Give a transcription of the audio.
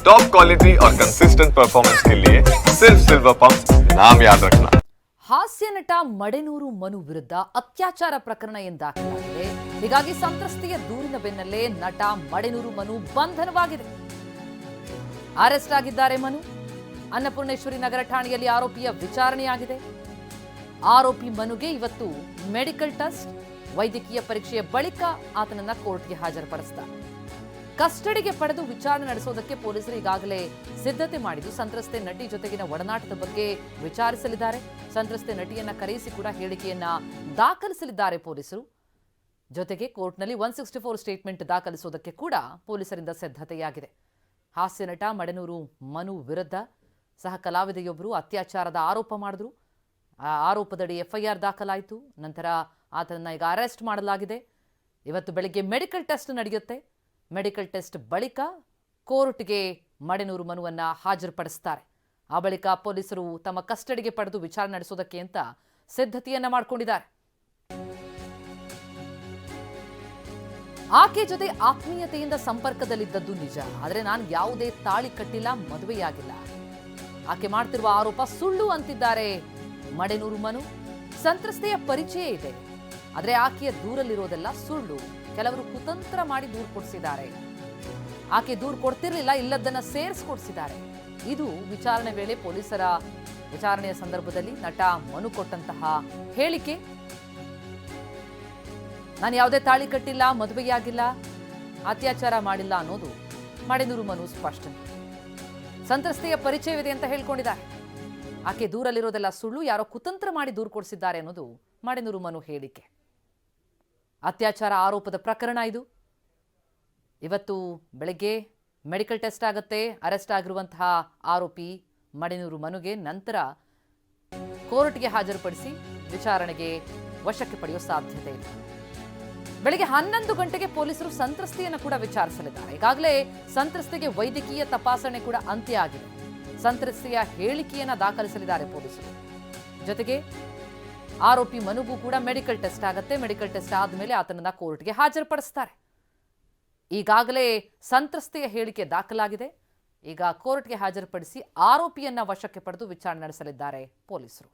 Top quality और consistent performance के लिए सिर्फ सिल्वर पंप नाम याद रखना ಹಾಸ್ಯ ನಟ ಮಡೆನೂರು ಮನು ವಿರುದ್ಧ ಅತ್ಯಾಚಾರ ಪ್ರಕರಣ ಎಂದಾಗಿದೆ ಹೀಗಾಗಿ ಸಂತ್ರಸ್ತೆಯ ದೂರಿನ ಬೆನ್ನಲ್ಲೇ ನಟ ಮಡೆನೂರು ಮನು ಬಂಧನವಾಗಿದೆ ಅರೆಸ್ಟ್ ಆಗಿದ್ದಾರೆ ಮನು ಅನ್ನಪೂರ್ಣೇಶ್ವರಿ ನಗರ ಠಾಣೆಯಲ್ಲಿ ಆರೋಪಿಯ ವಿಚಾರಣೆಯಾಗಿದೆ ಆರೋಪಿ ಮನುಗೆ ಇವತ್ತು ಮೆಡಿಕಲ್ ಟೆಸ್ಟ್ ವೈದ್ಯಕೀಯ ಪರೀಕ್ಷೆಯ ಬಳಿಕ ಆತನನ್ನ ಕೋರ್ಟ್ಗೆ ಹಾಜರುಪಡಿಸಿದ್ದಾರೆ ಕಸ್ಟಡಿಗೆ ಪಡೆದು ವಿಚಾರಣೆ ನಡೆಸೋದಕ್ಕೆ ಪೊಲೀಸರು ಈಗಾಗಲೇ ಸಿದ್ಧತೆ ಮಾಡಿದ್ದು, ಸಂತ್ರಸ್ತೆ ನಟಿ ಜೊತೆಗಿನ ಒಡನಾಟದ ಬಗ್ಗೆ ವಿಚಾರಿಸಲಿದ್ದಾರೆ. ಸಂತ್ರಸ್ತೆ ನಟಿಯನ್ನ ಕರೆಯಿಸಿ ಕೂಡ ಹೇಳಿಕೆಯನ್ನ ದಾಖಲಿಸಲಿದ್ದಾರೆ ಪೊಲೀಸರು. ಜೊತೆಗೆ ಕೋರ್ಟ್ನಲ್ಲಿ ಒನ್ ಸಿಕ್ಸ್ಟಿ ಫೋರ್ ಸ್ಟೇಟ್ಮೆಂಟ್ ದಾಖಲಿಸೋದಕ್ಕೆ ಕೂಡ ಪೊಲೀಸರಿಂದ ಸಿದ್ಧತೆಯಾಗಿದೆ. ಹಾಸ್ಯ ನಟ ಮಡೆನೂರು ಮನು ವಿರುದ್ಧ ಸಹ ಕಲಾವಿದೆಯೊಬ್ಬರು ಅತ್ಯಾಚಾರದ ಆರೋಪ ಮಾಡಿದ್ರು. ಆ ಆರೋಪದಡಿ ಎಫ್ಐಆರ್ ದಾಖಲಾಯಿತು. ನಂತರ ಆತನನ್ನ ಈಗ ಅರೆಸ್ಟ್ ಮಾಡಲಾಗಿದೆ. ಇವತ್ತು ಬೆಳಿಗ್ಗೆ ಮೆಡಿಕಲ್ ಟೆಸ್ಟ್ ನಡೆಯುತ್ತೆ. ಮೆಡಿಕಲ್ ಟೆಸ್ಟ್ ಬಳಿಕ ಕೋರ್ಟ್ಗೆ ಮಡೆನೂರು ಮನುವನ್ನ ಹಾಜರುಪಡಿಸ್ತಾರೆ. ಆ ಬಳಿಕ ಪೊಲೀಸರು ತಮ್ಮ ಕಸ್ಟಡಿಗೆ ಪಡೆದು ವಿಚಾರಣೆ ನಡೆಸೋದಕ್ಕೆ ಅಂತ ಸಿದ್ಧತೆಯನ್ನ ಮಾಡಿಕೊಂಡಿದ್ದಾರೆ. ಆಕೆ ಜೊತೆ ಆತ್ಮೀಯತೆಯಿಂದ ಸಂಪರ್ಕದಲ್ಲಿದ್ದದ್ದು ನಿಜ, ಆದರೆ ನಾನು ಯಾವುದೇ ತಾಳಿ ಕಟ್ಟಿಲ್ಲ, ಮದುವೆಯಾಗಿಲ್ಲ. ಆಕೆ ಮಾಡ್ತಿರುವ ಆರೋಪ ಸುಳ್ಳು ಅಂತಿದ್ದಾರೆ ಮಡೆನೂರು ಮನು. ಸಂತ್ರಸ್ತೆಯ ಪರಿಚಯ ಇದೆ. ಆದರೆ ಆಕೆಯ ದೂರಲ್ಲಿರೋದೆಲ್ಲ ಸುಳ್ಳು. ಕೆಲವರು ಕುತಂತ್ರ ಮಾಡಿ ದೂರು ಕೊಡಿಸಿದ್ದಾರೆ. ಆಕೆ ದೂರು ಕೊಡ್ತಿರ್ಲಿಲ್ಲ ಇಲ್ಲದನ್ನ ಸೇರಿಸ್ಕೊಡ್ಸಿದ್ದಾರೆ. ಇದು ವಿಚಾರಣೆ ವೇಳೆ ಪೊಲೀಸರ ವಿಚಾರಣೆಯ ಸಂದರ್ಭದಲ್ಲಿ ನಟ ಮನು ಕೊಟ್ಟಂತಹ ಹೇಳಿಕೆ. ನಾನು ಯಾವುದೇ ತಾಳಿ ಕಟ್ಟಿಲ್ಲ ಮದುವೆಯಾಗಿಲ್ಲ ಅತ್ಯಾಚಾರ ಮಾಡಿಲ್ಲ ಅನ್ನೋದು ಮಡೆನೂರು ಮನು ಸ್ಪಷ್ಟನೆ. ಸಂತ್ರಸ್ತೆಯ ಪರಿಚಯವಿದೆ ಅಂತ ಹೇಳ್ಕೊಂಡಿದ್ದಾರೆ. ಆಕೆ ದೂರಲ್ಲಿರೋದೆಲ್ಲ ಸುಳ್ಳು, ಯಾರೋ ಕುತಂತ್ರ ಮಾಡಿ ದೂರು ಕೊಡಿಸಿದ್ದಾರೆ ಅನ್ನೋದು ಮಡೆನೂರು ಮನು ಹೇಳಿಕೆ. ಅತ್ಯಾಚಾರ ಆರೋಪದ ಪ್ರಕರಣ ಇದು. ಇವತ್ತು ಬೆಳಗ್ಗೆ ಮೆಡಿಕಲ್ ಟೆಸ್ಟ್ ಆಗುತ್ತೆ, ಅರೆಸ್ಟ್ ಆಗಿರುವಂತಹ ಆರೋಪಿ ಮಡೆನೂರು ಮನುಗೆ ನಂತರ ಕೋರ್ಟ್ಗೆ ಹಾಜರುಪಡಿಸಿ ವಿಚಾರಣೆಗೆ ವಶಕ್ಕೆ ಪಡೆಯುವ ಸಾಧ್ಯತೆ ಇದೆ ಬೆಳಗ್ಗೆ ಹನ್ನೊಂದು ಗಂಟೆಗೆ ಪೊಲೀಸರು ಸಂತ್ರಸ್ತೆಯನ್ನು ಕೂಡ ವಿಚಾರಿಸಲಿದ್ದಾರೆ. ಈಗಾಗಲೇ ಸಂತ್ರಸ್ತೆಗೆ ವೈದ್ಯಕೀಯ ತಪಾಸಣೆ ಕೂಡ ಅಂತ್ಯ ಆಗಿದೆ. ಸಂತ್ರಸ್ತೆಯ ಹೇಳಿಕೆಯನ್ನು ದಾಖಲಿಸಲಿದ್ದಾರೆ ಪೊಲೀಸರು. ಜೊತೆಗೆ ಆರೋಪಿ ಮನುಗೂ ಕೂಡ ಮೆಡಿಕಲ್ ಟೆಸ್ಟ್ ಆಗುತ್ತೆ. ಮೆಡಿಕಲ್ ಟೆಸ್ಟ್ ಆದಮೇಲೆ ಆತನನ್ನ ಕೋರ್ಟ್ಗೆ ಹಾಜರುಪಡಿಸ್ತಾರೆ. ಈಗಾಗಲೇ ಸಂತ್ರಸ್ತೆಯ ಹೇಳಿಕೆ ದಾಖಲಾಗಿದೆ. ಈಗ ಕೋರ್ಟ್ಗೆ ಹಾಜರುಪಡಿಸಿ ಆರೋಪಿಯನ್ನ ವಶಕ್ಕೆ ಪಡೆದು ವಿಚಾರಣೆ ನಡೆಸಲಿದ್ದಾರೆ ಪೊಲೀಸರು.